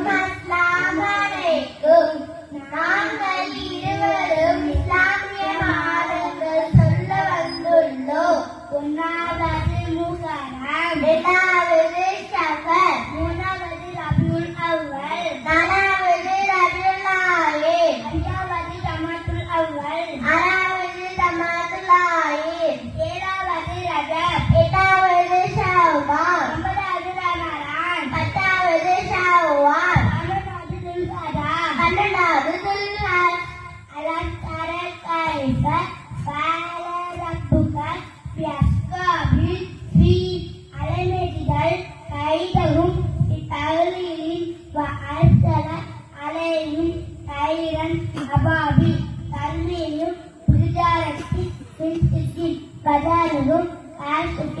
Bye.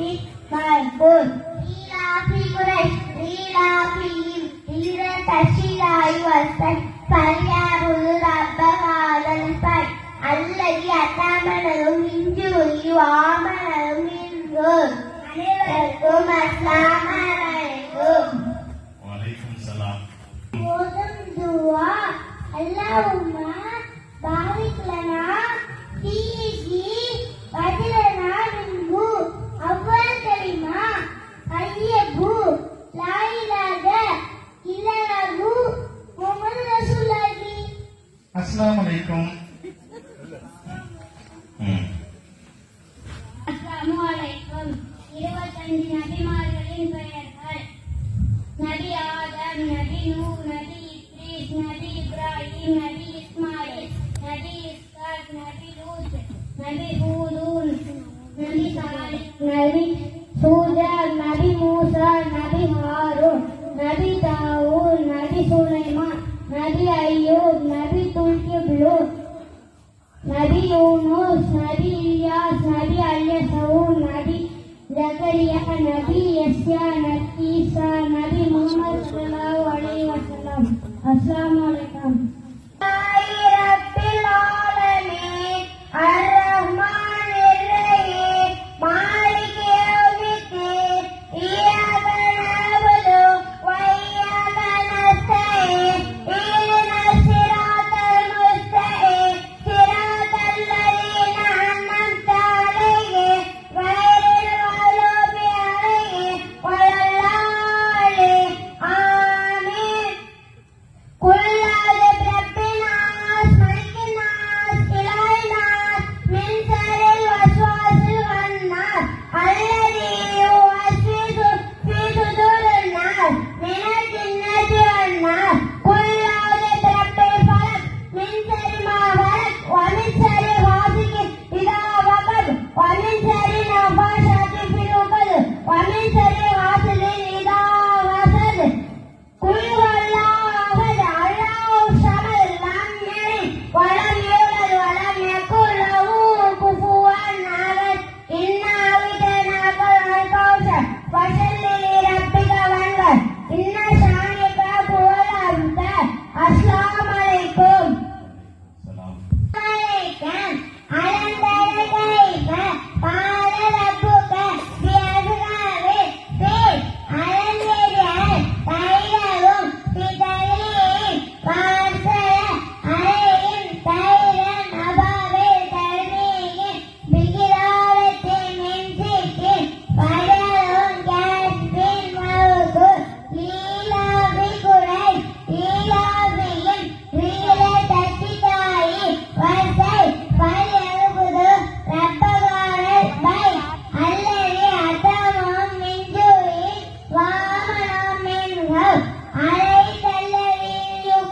pick my food. Rila Quraysh, Rila Fihim, Rila Tashila Yuwasan, فليعبدوا رب هذا البيت الذي أطعمهم من جوع وآمنهم من ظلم அனைவருக்கும் அஸ்லாம் அலைக்கும் வலைக்கும் சலாம் போதும் துவா அல்லாஹும்மா நபி தாவூர் நபி சுலைமா நபி ஐயூப் நபி துல்கிப்லு நபி யூனுஸ் நபி இல்யாஸ் நபி அல்யசவுன் நபி ஜக்கரியா நபி எஸ்யா நபி ஈசா நபி முகமது சல்லாஹ் அலைஹி வஸல்லம். அஸ்ஸலாமு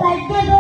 like good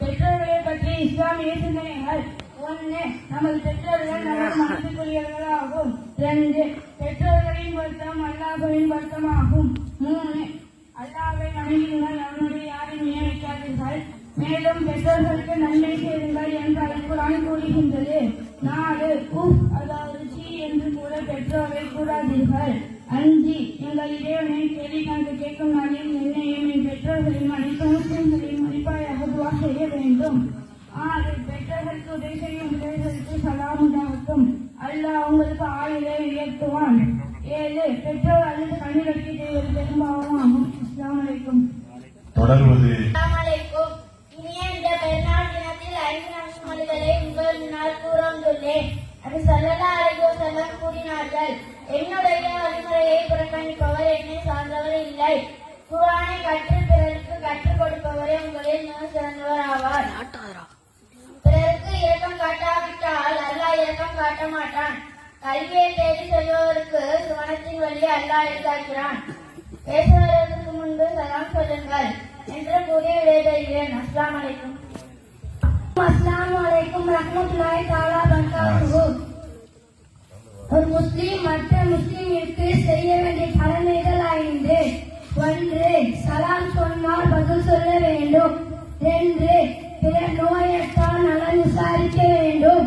பெற்றோர்களை பற்றி இஸ்லாமிய சிந்தனைகள் ஒன்று நமது பெற்றோர்கள் நமது இரண்டு பெற்றோர்களின் வருத்தம் அல்லாஹ்வின் வருத்தமாகும். மூணு அல்லாஹ்வை வணங்குங்கள் அவனுடைய யாரையும் நியமிக்காதீர்கள். மேலும் பெற்றோர்களுக்கு நன்மை செய்யுங்கள் என்று அல்குரான் கூறுகின்றது. நாலு அதாவது என்று கூட பெற்றோரை கூறாதீர்கள். அஞ்சு எங்கள் இறைவனை கேள்வி கணக்கு கேட்கும் நாளில் என்னையும் என் பெற்றோர்களையும் அனைத்து முஸ்லிம்களையும் மதிப்பாயாக துவா செய்ய வேண்டும். ஆறு பெற்றோர்களுக்கு உதவி செய்யும் உதவிகளுக்கு சலாம் உண்டாகட்டும் அல்லாஹ் உங்களுக்கு ஆயுளை உயர்த்துவான். ஏழு பெற்றோர் அல்லது கண்ணிலக்கி செய்வது பெரும்பாவமாகும். அஸ்ஸலாமு அலைக்கும். தொடர்வது இனிய இந்த பெருநாள் தினத்தில் ஐந்து நன்மொழிகளை உங்கள் முன்னால் கூற வந்துள்ளேன் அது சொல்லலா அலைகோ செல்லம் கூறினார்கள். என்னுடைய வழிமுறையை புறக்கணிப்பவர் என்னை சார்ந்தவர் இல்லை. குரானை கற்று பிறருக்கு கற்றுக் கொடுப்பவரே உங்களில் மிக சிறந்தவர் ஆவார். பிறருக்கு இரக்கம் காட்டாவிட்டால் அல்லாஹ் இரக்கம் காட்ட மாட்டான். கல்வியை தேடி செல்பவருக்கு சுவனத்தின் வழி அல்லாஹ் எளிதாக்கிறான். பேசுவதற்கு முன்பு சலாம் சொல்லுங்கள் என்று கூறி விடைபெறுகிறேன் அஸ்லாம் வலைக்கும் அஸ்லாமலைக்கும் வலைக்கும் ரஹ்மத்துல்லாஹி தஆலா பரகாத்துஹு ஒரு முஸ்லீம் மற்ற முஸ்லீமிற்கு செய்ய வேண்டிய கடமைகள் ஐந்து. ஒன்று சலாம் சொன்னால் பதில் சொல்ல வேண்டும். இரண்டு பிற நோயற்றால் நலன் விசாரிக்க வேண்டும்.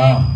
வலைக்கும்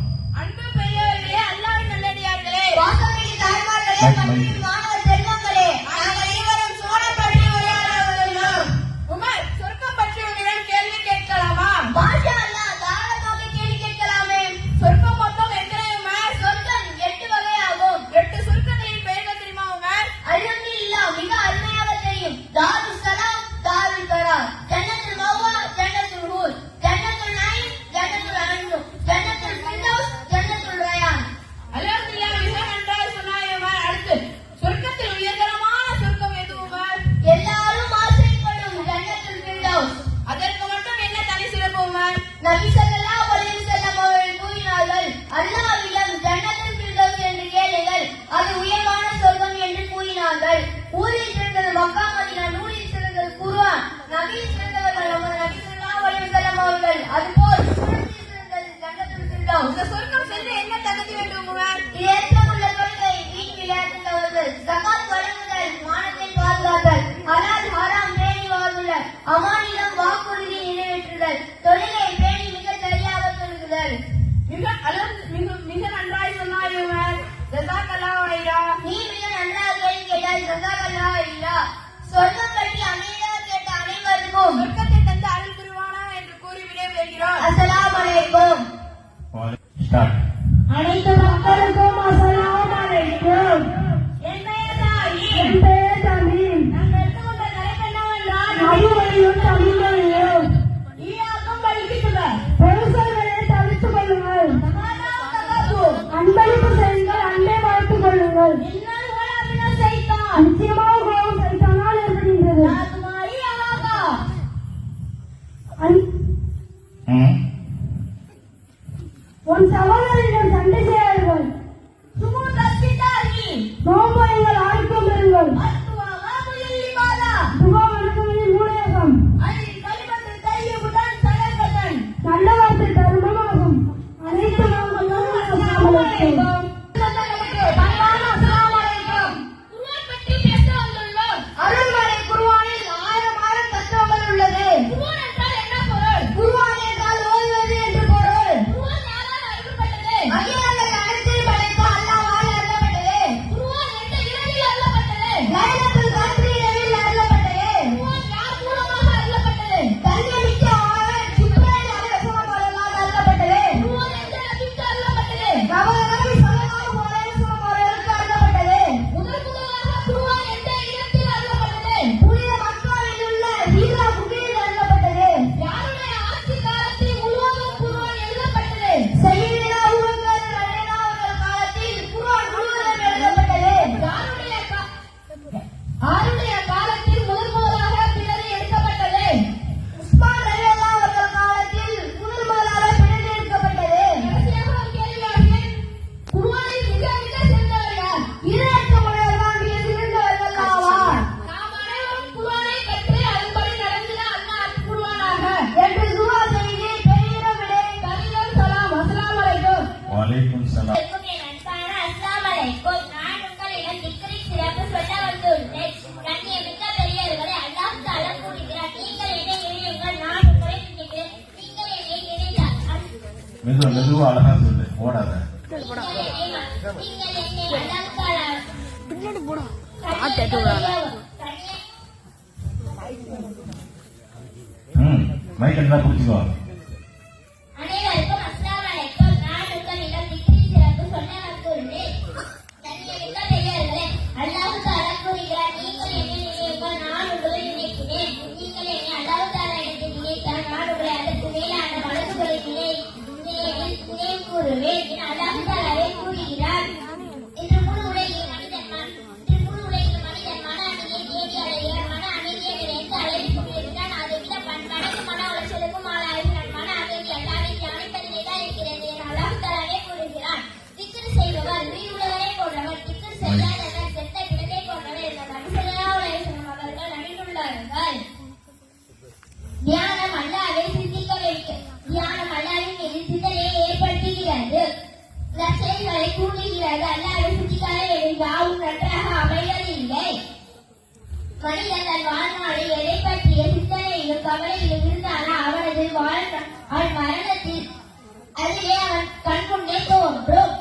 மெதுவா அழகா சொல்லு ஓடாத பின்னாடி போடும் பாட்டு ம் மைக் இருந்தா பிடிச்சிக்கோ மனிதன் தன் வாழ்நாளில் எதை பற்றிய சிந்தனையிலும் கவலையிலும் இருந்தானா அவனது வாழ் அவன் மரணத்தில் அதிலே அவன் கண்முன்னே தோன்றும்.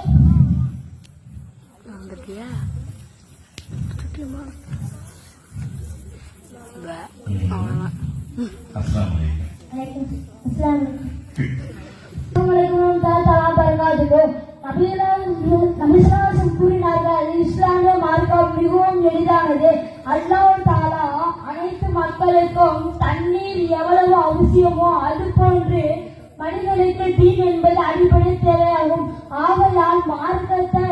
வலைக்கம் கூறினார்கள். இஸ்லாமிய மார்க்கம் மிகவும் எளிதானது. அனைத்து மக்களுக்கும் தண்ணீர் எவ்வளவு அவசியமோ அது போன்று மனிதனுக்கு தீன் என்பது அடிப்படை தேவையாகும். ஆகையால் மார்க்கத்தை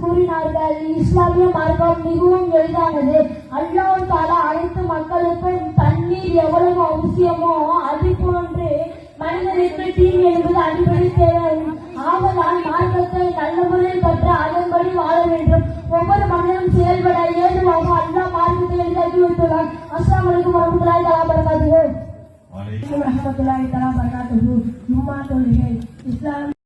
கூறினார்கள் இஸ்லாமிய மார்க்கம் மிகவும் எளிதானது. அல்லாஹ் அனைத்து மக்களுக்கும் தண்ணீர் எவ்வளவு அவசியமோ அது போன்று மனிதனுக்கு தீன் என்பது அடிப்படை தேவையாகும். ஆவதால் மார்க்கத்தை நல்ல முறையில் கற்று அதன்படி வாழ வேண்டும். ஒவ்வொரு மனிதனும் செயல்பட ஏதுவாக அல்லாஹ் மார்க்கத்தை எளிதாக்கி வைத்துள்ளார் அஸ்லாம் வலைக்கும் வரமத்துல்லாஹி தஆலா பரகாத்துஹு வலைக்கம் ரஹமத்துல்லாஹி தஆலா பரகாத்துஹு ஜும்மா தொழுகை இஸ்லாம்